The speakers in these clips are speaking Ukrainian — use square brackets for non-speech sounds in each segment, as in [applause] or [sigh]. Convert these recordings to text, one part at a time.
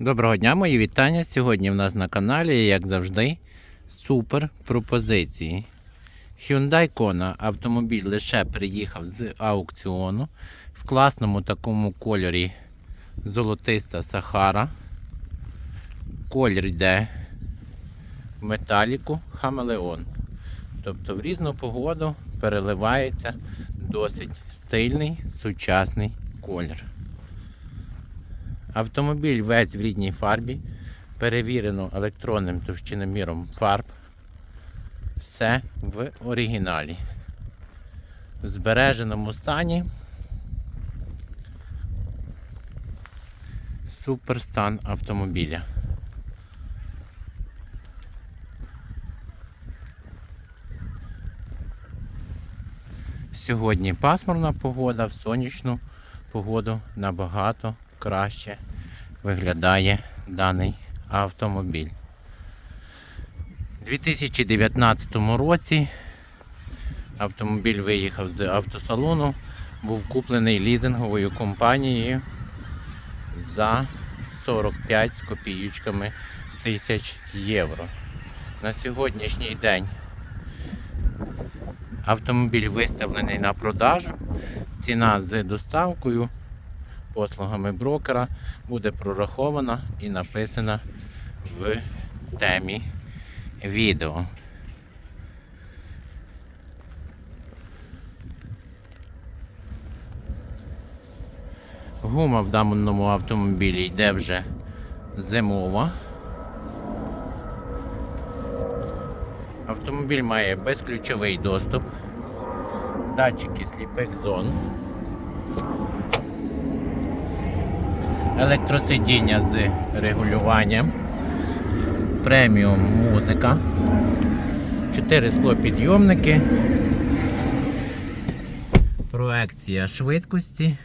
Доброго дня, мої вітання. Сьогодні в нас на каналі, як завжди, супер пропозиції. Hyundai Kona автомобіль лише приїхав з аукціону в класному такому кольорі золотиста Сахара. Колір йде в металіку Хамелеон. Тобто в різну погоду переливається досить стильний сучасний колір. Автомобіль весь в рідній фарбі, перевірено електронним товщиноміром фарб. Все в оригіналі. В збереженому стані. Супер стан автомобіля. Сьогодні пасмурна погода, в сонячну погоду набагато краще виглядає даний автомобіль. У 2019 році автомобіль виїхав з автосалону, був куплений лізинговою компанією за 45 з копійочками тисяч євро. На сьогоднішній день автомобіль виставлений на продажу. Ціна з доставкою послугами брокера буде прорахована і написана в темі відео. Гума в даному автомобілі йде вже зимова. Автомобіль має безключовий доступ, датчики сліпих зон. Електросидіння з регулюванням, преміум музика, 4 склопідйомники, проекція швидкості.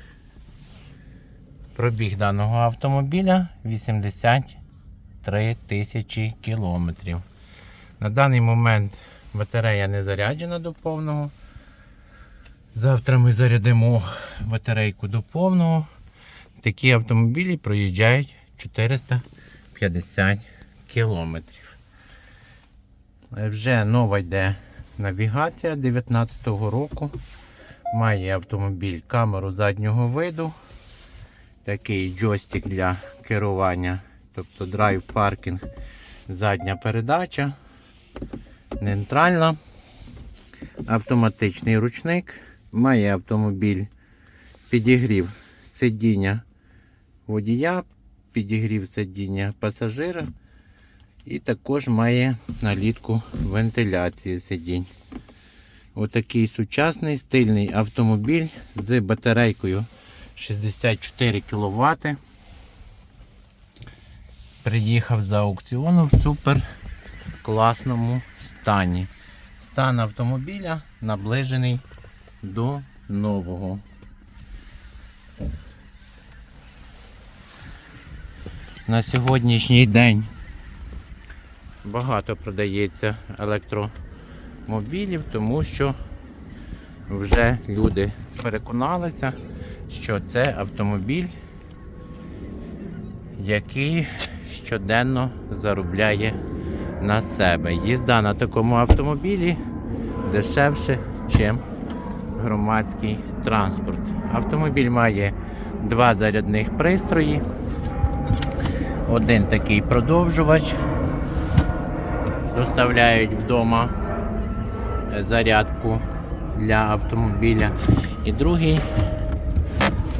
Пробіг даного автомобіля 83 тисячі кілометрів. На даний момент батарея не заряджена до повного. Завтра ми зарядимо батарейку до повного. Такі автомобілі проїжджають 450 кілометрів. Е, Вже нова йде навігація 2019 року. Має автомобіль камеру заднього виду. Такий джойстик для керування, тобто драйв паркінг, задня передача, нейтральна, автоматичний ручник. Має автомобіль підігрів сидіння водія, підігрів сидіння пасажира і також має налітку вентиляції сидінь. Отакий сучасний стильний автомобіль з батарейкою 64 кВт. Приїхав за аукціону в супер класному стані. Стан автомобіля наближений до нового. На сьогоднішній день багато продається електромобілів, тому що вже люди переконалися, що це автомобіль, який щоденно заробляє на себе. Їзда на такому автомобілі дешевше, ніж громадський транспорт. Автомобіль має два зарядних пристрої. Один такий продовжувач. Доставляють вдома зарядку для автомобіля. І другий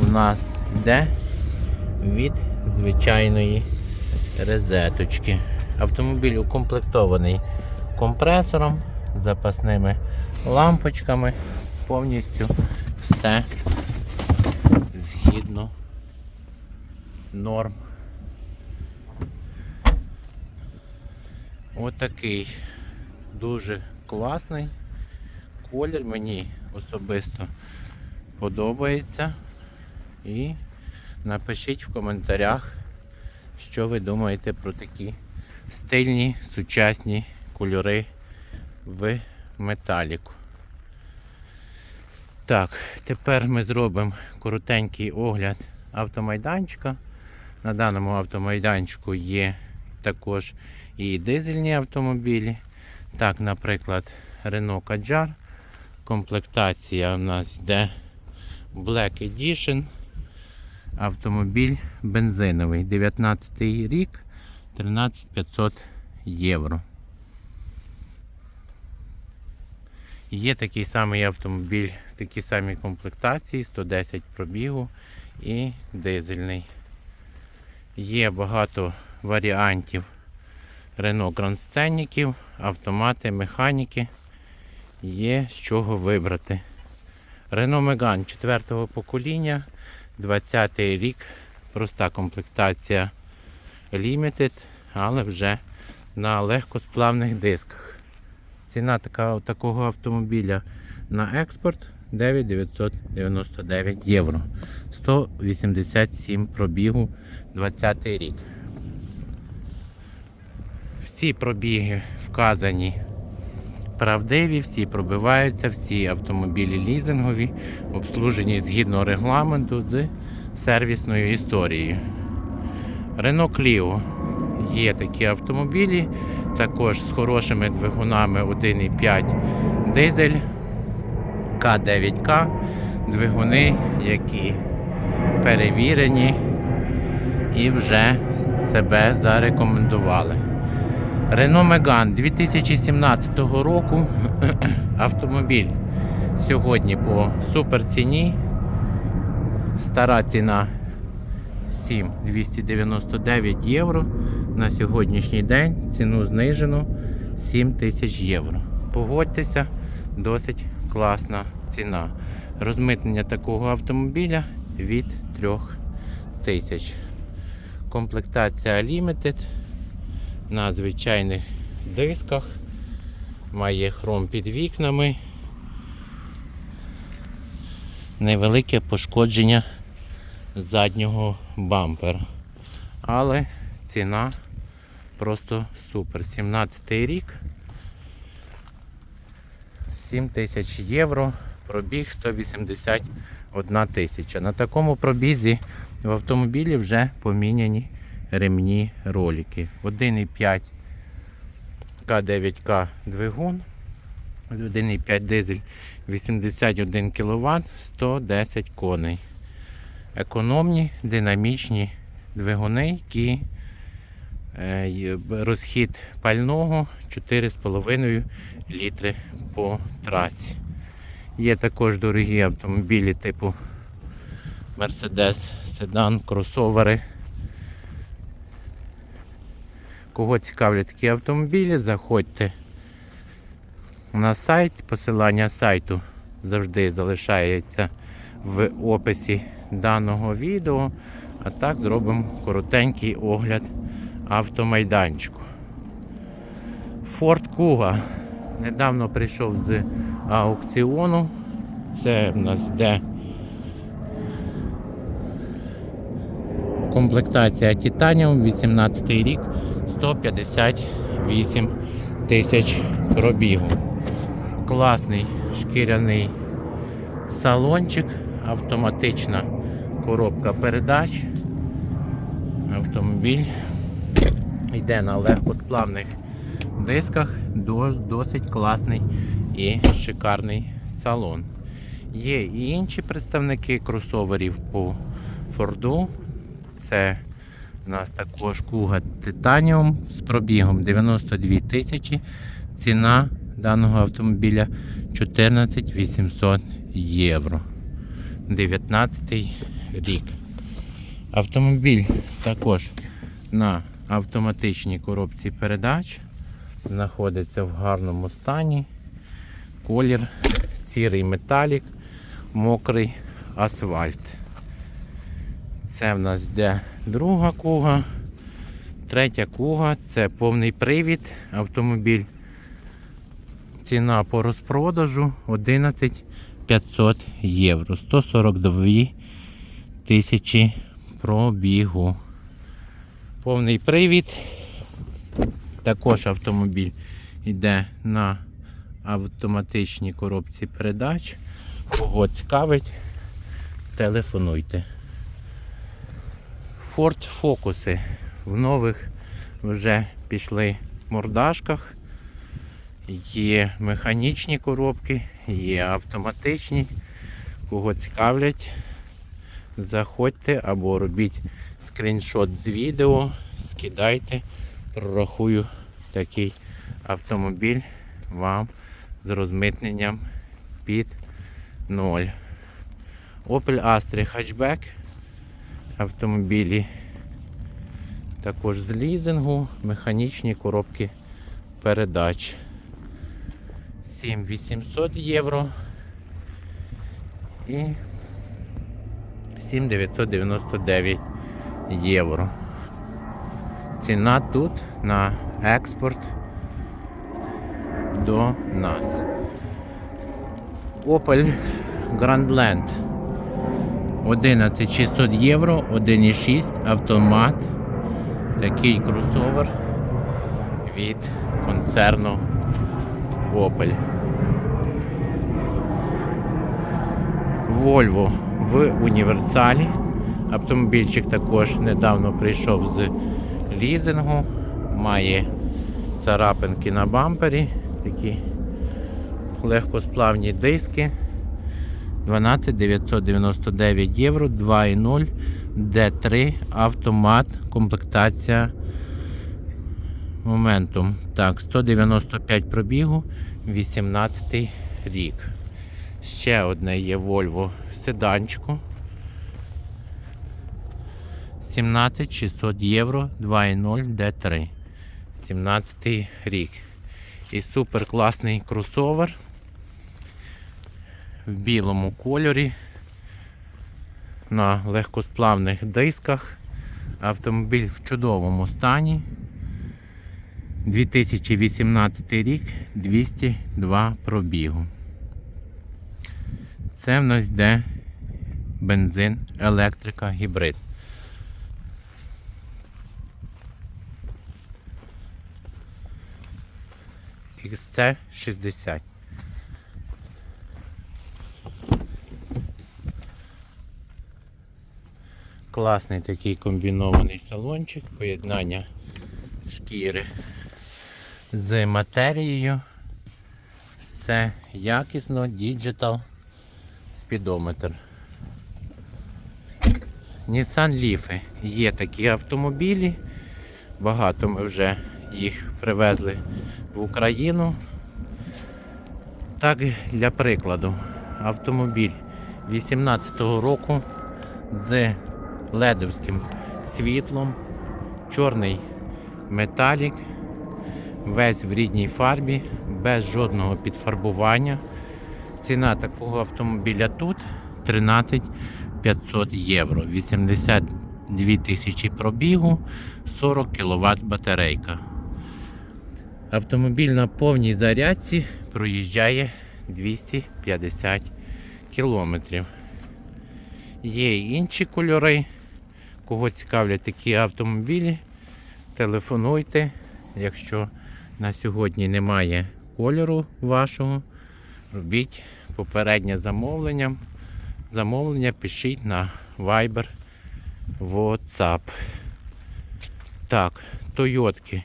у нас йде від звичайної розеточки. Автомобіль укомплектований компресором, запасними лампочками, повністю все згідно норм. Отакий дуже класний колір. Мені особисто подобається. І напишіть в коментарях, що ви думаєте про такі стильні сучасні кольори в металіку. Так, тепер ми зробимо коротенький огляд автомайданчика. На даному автомайданчику є також і дизельні автомобілі. Так, наприклад, Renault Kadjar. Комплектація у нас йде Black Edition. Автомобіль бензиновий. 19 рік, 13500 євро. Є такий самий автомобіль, такі самі комплектації, 110 пробігу і дизельний. Є багато варіантів Grand Scenic, автомати, механіки. Є з чого вибрати. Renault Megane 4 покоління, 20 й рік, проста комплектація Limited, але вже на легкосплавних дисках. Ціна така, такого автомобіля на експорт 9999 євро. 187 пробігу 20 й рік. Всі пробіги вказані правдиві, всі пробиваються, всі автомобілі лізингові, обслужені згідно регламенту з сервісною історією. Renault Clio є такі автомобілі, також з хорошими двигунами 1,5 дизель К9К, двигуни, які перевірені і вже себе зарекомендували. Renault Megane 2017 року [clears throat] автомобіль сьогодні по суперціні. Стара ціна 7299 євро. На сьогоднішній день ціну знижено 7 тисяч євро. Погодьтеся, досить класна ціна. Розмитнення такого автомобіля від 3 тисяч. Комплектація Limited на звичайних дисках. Має хром під вікнами. Невелике пошкодження заднього бампера. Але ціна просто супер. 17 рік. 7 тисяч євро, пробіг 181 тисяча. На такому пробізі в автомобілі вже поміняні ремні ролики. 1,5 К9К двигун, 1,5 дизель 81 кВт, 110 коней. Економні, динамічні двигуни, які е, розхід пального 4,5 літри по трасі. Є також дорогі автомобілі типу Mercedes, седан, кросовери. Кого цікавлять такі автомобілі, заходьте на сайт. Посилання сайту завжди залишається в описі даного відео. А так зробимо коротенький огляд автомайданчику. Ford Kuga недавно прийшов з аукціону. Це в нас йде комплектація Titanium, 18 рік, 158 тисяч пробігу. Класний шкіряний салончик, автоматична коробка передач. Автомобіль йде на легкосплавних дисках, досить класний і шикарний салон. Є і інші представники кросоверів по Форду. Це у нас також Kuga Titanium з пробігом 92 тисячі. Ціна даного автомобіля 14 800 євро. 19 рік. Автомобіль також на автоматичній коробці передач. Знаходиться в гарному стані. Колір сірий металік, мокрий асфальт. Це в нас йде друга куга. Третя куга це повний привід автомобіль. Ціна по розпродажу 11 500 євро. 142 тисячі пробігу. Повний привід. Також автомобіль йде на автоматичній коробці передач. Кого цікавить, телефонуйте. Ford Focus. В нових вже пішли мордашках. Є механічні коробки, є автоматичні. Кого цікавлять, заходьте або робіть скріншот з відео, скидайте, прорахую такий автомобіль вам з розмитненням під 0. Opel Astra Hatchback автомобілі також з лізингу, механічні коробки передач. 7800 євро і 7999 євро. Ціна тут на експорт до нас. Opel Grandland 11600 євро, 1,6 автомат. Такий кросовер від концерну Opel. Volvo в універсалі. Автомобільчик також недавно прийшов з лізингу, має царапинки на бампері, такі легкосплавні диски. 12 999 євро, 2.0 D3 автомат, комплектація моментум. Так, 195 пробігу, 18 рік. Ще одне є Volvo седанчику. 17 600 євро, 2.0 D3. 17 рік. І супер класний кросовер в білому кольорі на легкосплавних дисках. Автомобіль в чудовому стані. 2018 рік 202 пробігу. Це в нас йде бензин, електрика, гібрид. XC60. Класний такий комбінований салончик, поєднання шкіри з матерією. Все якісно, діджитал, спідометр. Nissan Leaf. Є такі автомобілі. Багато ми вже їх привезли в Україну. Так, для прикладу, автомобіль 18-го року з ледовським світлом, чорний металік, весь в рідній фарбі, без жодного підфарбування. Ціна такого автомобіля тут 13 500 євро, 82 тисячі пробігу, 40 кВт батарейка. Автомобіль на повній зарядці проїжджає 250 кілометрів. Є інші кольори. Кого цікавлять такі автомобілі, телефонуйте. Якщо на сьогодні немає кольору вашого, робіть попереднє замовлення. Замовлення пишіть на Viber WhatsApp. Так, Тойотки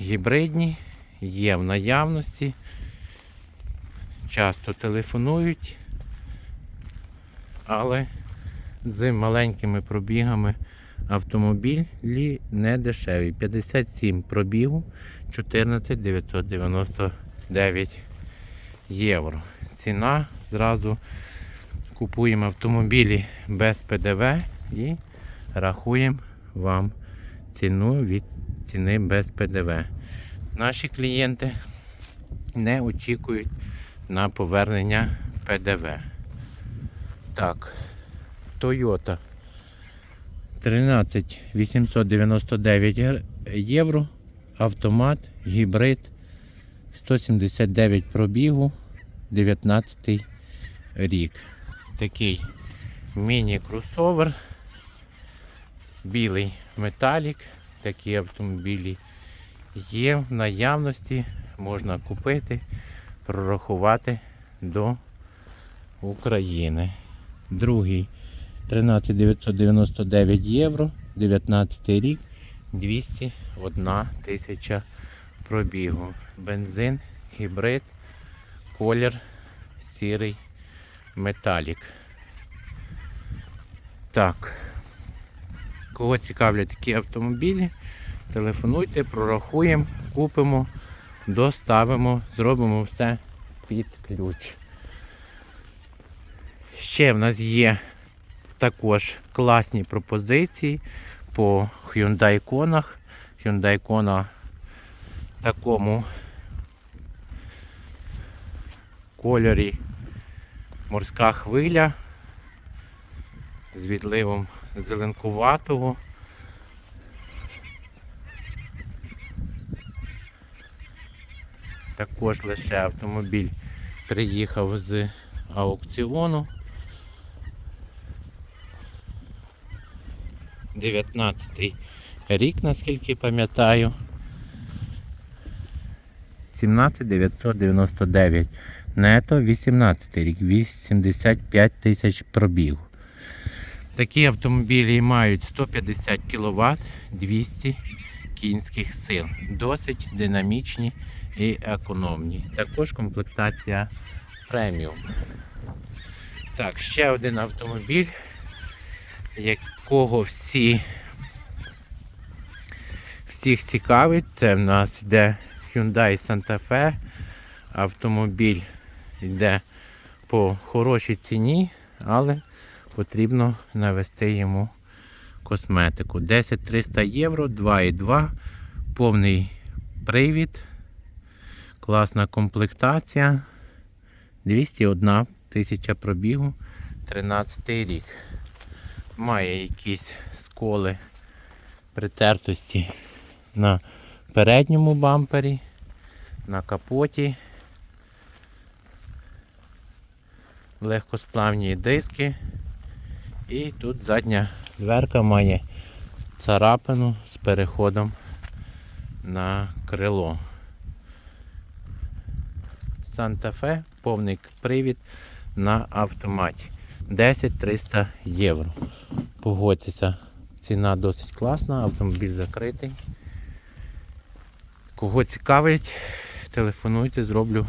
гібридні, є в наявності. Часто телефонують, але з маленькими пробігами автомобілі не дешеві. 57 пробігу, 14 999 євро. Ціна зразу купуємо автомобілі без ПДВ і рахуємо вам ціну від ціни без ПДВ. Наші клієнти не очікують на повернення ПДВ. Так, Toyota. 13 899 євро, автомат, гібрид, 179 пробігу, 19 рік. Такий міні-кросовер, білий металік, такі автомобілі є в наявності, можна купити, прорахувати до України. Другий 13 999 євро, 19 рік, 201 тисяча пробігу. Бензин, гібрид, колір сірий металік. Так. Кого цікавлять такі автомобілі, телефонуйте, прорахуємо, купимо, доставимо, зробимо все під ключ. Ще в нас є також класні пропозиції по Hyundai Конах. Hyundai Kona в такому кольорі морська хвиля з відливом зеленкуватого. Також лише автомобіль приїхав з аукціону. 19 рік, наскільки пам'ятаю. 17999. Нето 18 рік, 85 тисяч пробіг. Такі автомобілі мають 150 кВт, 200 кінських сил. Досить динамічні і економні. Також комплектація преміум. Так, ще один автомобіль, якого всі всіх цікавить. Це в нас йде Hyundai Santa Fe. Автомобіль йде по хорошій ціні, але потрібно навести йому косметику. 10-300 євро, 2,2, повний привід, класна комплектація, 201 тисяча пробігу, 13 рік. Має якісь сколи притертості на передньому бампері, на капоті. Легкосплавні диски. І тут задня дверка має царапину з переходом на крило. Санта-Фе, повний привід на автоматі. 10-300 євро. Погодьтеся, ціна досить класна, автомобіль закритий. Кого цікавить, телефонуйте, зроблю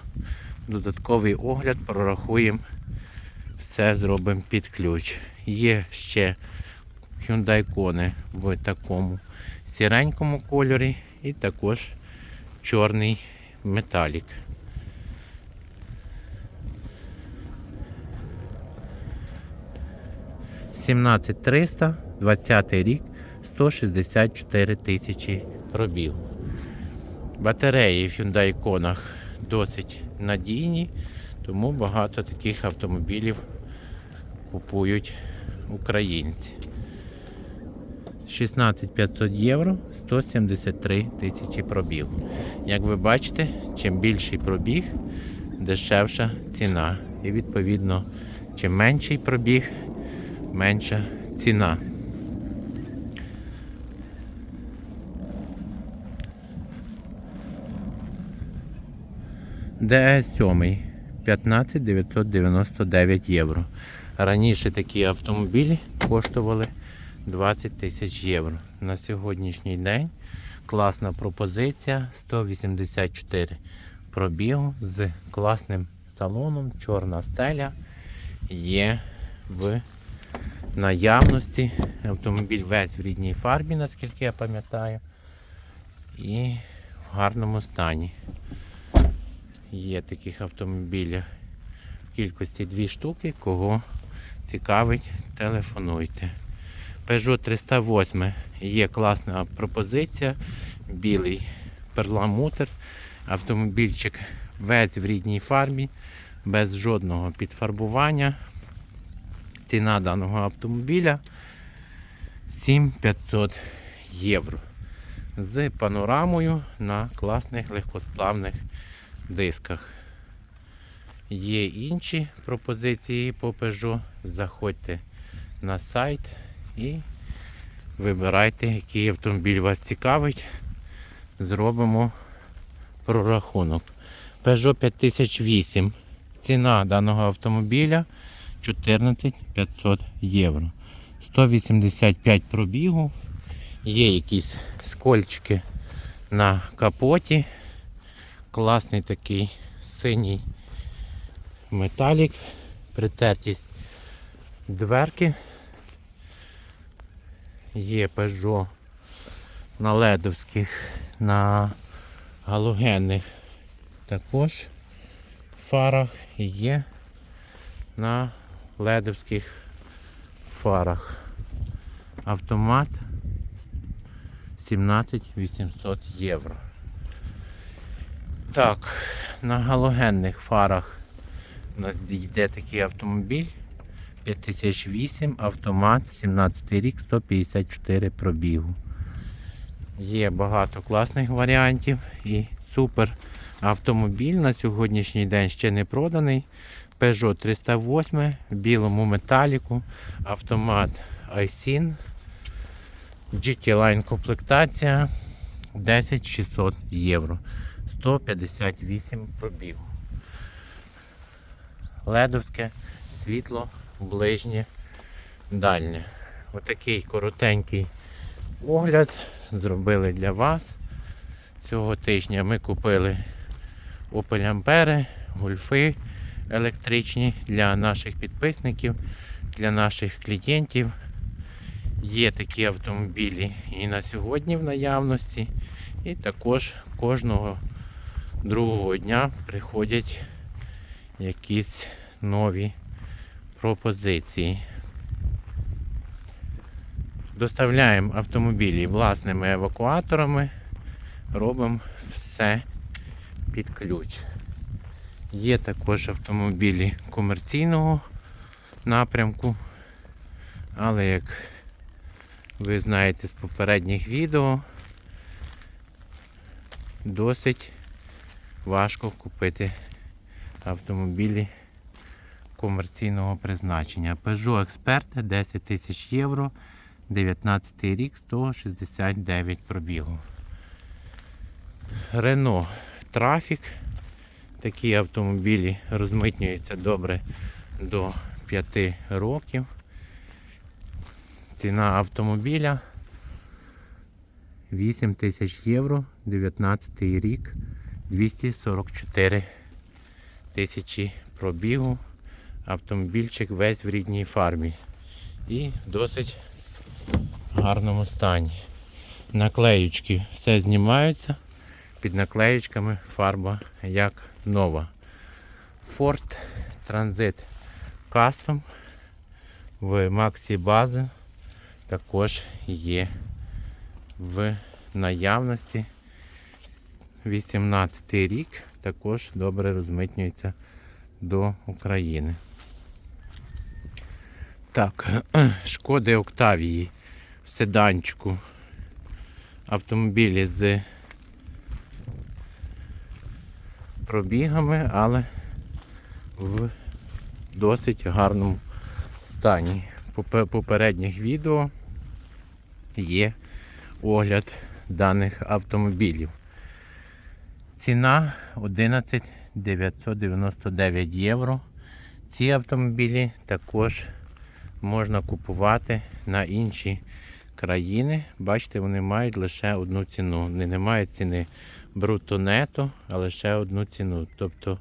додатковий огляд, прорахуємо, все зробимо під ключ. Є ще Hyundai Kona в такому сіренькому кольорі і також чорний металік. Сімнадцять триста, 20 рік, 164 тисячі пробіг. Батареї в Hyundai Kona досить надійні, тому багато таких автомобілів купують українці. 16 500 євро, 173 тисячі пробіг. Як ви бачите, чим більший пробіг, дешевша ціна. І відповідно, чим менший пробіг, менша ціна. ДС7 15 999 євро. Раніше такі автомобілі коштували 20 тисяч євро. На сьогоднішній день класна пропозиція 184 пробігу з класним салоном, чорна стеля є в наявності. Автомобіль весь в рідній фарбі, наскільки я пам'ятаю, і в гарному стані. Є таких автомобілів в кількості дві штуки, кого цікавить, телефонуйте. Peugeot 308 є класна пропозиція, білий перламутр, автомобільчик весь в рідній фарбі, без жодного підфарбування. Ціна даного автомобіля 7500 євро. З панорамою на класних легкосплавних дисках. Є інші пропозиції по Peugeot. Заходьте на сайт і вибирайте, який автомобіль вас цікавить. Зробимо прорахунок. Peugeot 5008. Ціна даного автомобіля 14 500 євро. 185 пробігу, Є якісь скольчики на капоті. Класний такий синій металік. Притертість дверки. Є Peugeot на ледовських, на галогенних також фарах є на ледовських фарах. Автомат 17 800 євро. Так, на галогенних фарах у нас йде такий автомобіль 5008 автомат 17 рік 154 пробігу. Є багато класних варіантів і супер автомобіль на сьогоднішній день ще не проданий. Peugeot 308 в білому металіку, автомат iSIN, GT Line комплектація 10600 євро. 158 пробігу. Ледовське світло ближнє дальнє. Отакий коротенький огляд зробили для вас. Цього тижня ми купили Opel Ampere, гольфи електричні для наших підписників, для наших клієнтів. Є такі автомобілі і на сьогодні в наявності, і також кожного другого дня приходять якісь нові пропозиції. Доставляємо автомобілі власними евакуаторами, робимо все під ключ. Є також автомобілі комерційного напрямку, але як ви знаєте з попередніх відео, досить важко купити автомобілі комерційного призначення. Peugeot Expert 10 тисяч євро, 19 рік, 169 пробігу. Renault Trafic. Такі автомобілі розмитнюються добре до 5 років. Ціна автомобіля 8 тисяч євро, 19 рік, 244 тисячі пробігу. Автомобільчик весь в рідній фарбі і в досить гарному стані. Наклеючки все знімаються. Під наклеючками фарба як нова. Ford Transit Custom в Maxi бази також є в наявності. 18 рік також добре розмитнюється до України. Так, [clears throat] шкоди Октавії в седанчику. Автомобілі з пробігами, але в досить гарному стані. Попередніх відео є огляд даних автомобілів. Ціна 11 999 євро. Ці автомобілі також можна купувати на інші країни. Бачите, вони мають лише одну ціну. Не мають ціни бруто нето, а лише одну ціну. Тобто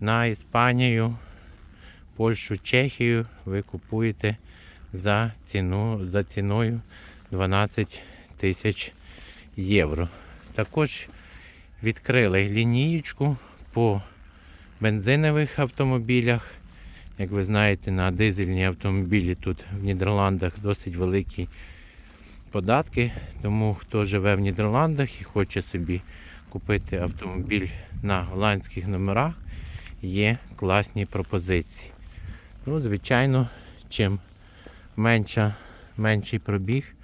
на Іспанію, Польщу, Чехію ви купуєте за ціну, за ціною 12 тисяч євро. Також відкрили лінієчку по бензинових автомобілях. Як ви знаєте, на дизельні автомобілі тут в Нідерландах досить великі податки. Тому хто живе в Нідерландах і хоче собі купити автомобіль на голландських номерах, є класні пропозиції. Ну, Звичайно, чим менша, менший пробіг,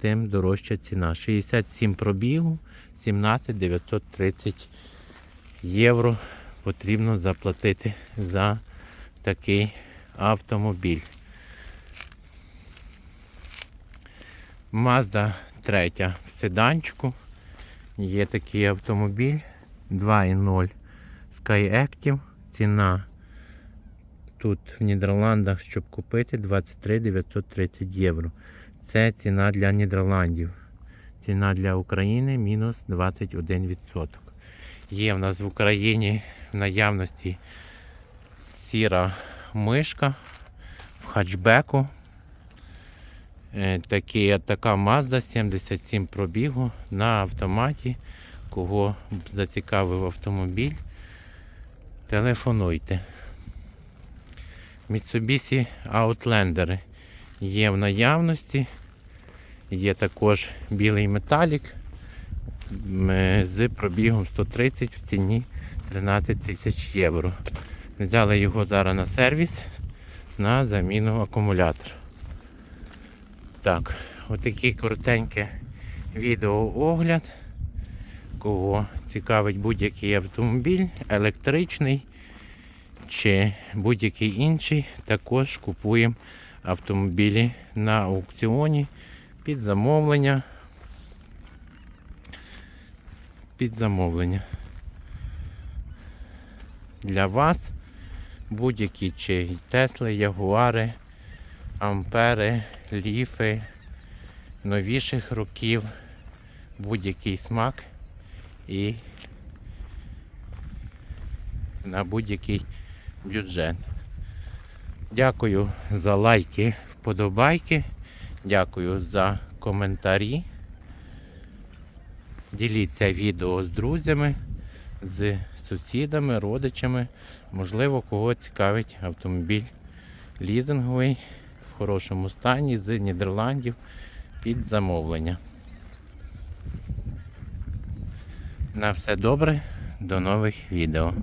тим дорожча ціна. 67 пробігу, 17 930 євро потрібно заплатити за такий автомобіль. Mazda 3 в седанчику. Є такий автомобіль 2.0 SkyActiv. Ціна тут в Нідерландах, щоб купити 23 930 євро. Це ціна для Нідерландів. Ціна для України мінус 21%. Є в нас в Україні в наявності сіра мишка в хатчбеку. Е, Такі, така Mazda 77 пробігу на автоматі. Кого зацікавив автомобіль, телефонуйте. Mitsubishi Outlander є в наявності. Є також білий металік з пробігом 130 в ціні 13 тисяч євро. Взяли його зараз на сервіс на заміну акумулятора. Так, отакий коротеньке відеоогляд. Кого цікавить будь-який автомобіль, електричний чи будь-який інший, також купуємо автомобілі на аукціоні під замовлення. Під замовлення. Для вас будь-які чи Тесли, Ягуари, Ампери, Ліфи новіших років, будь-який смак і на будь-який бюджет. Дякую за лайки, вподобайки. Дякую за коментарі. Діліться відео з друзями, з сусідами, родичами. Можливо, кого цікавить автомобіль лізинговий хорошому стані з Нідерландів під замовлення. На все добре, до нових відео.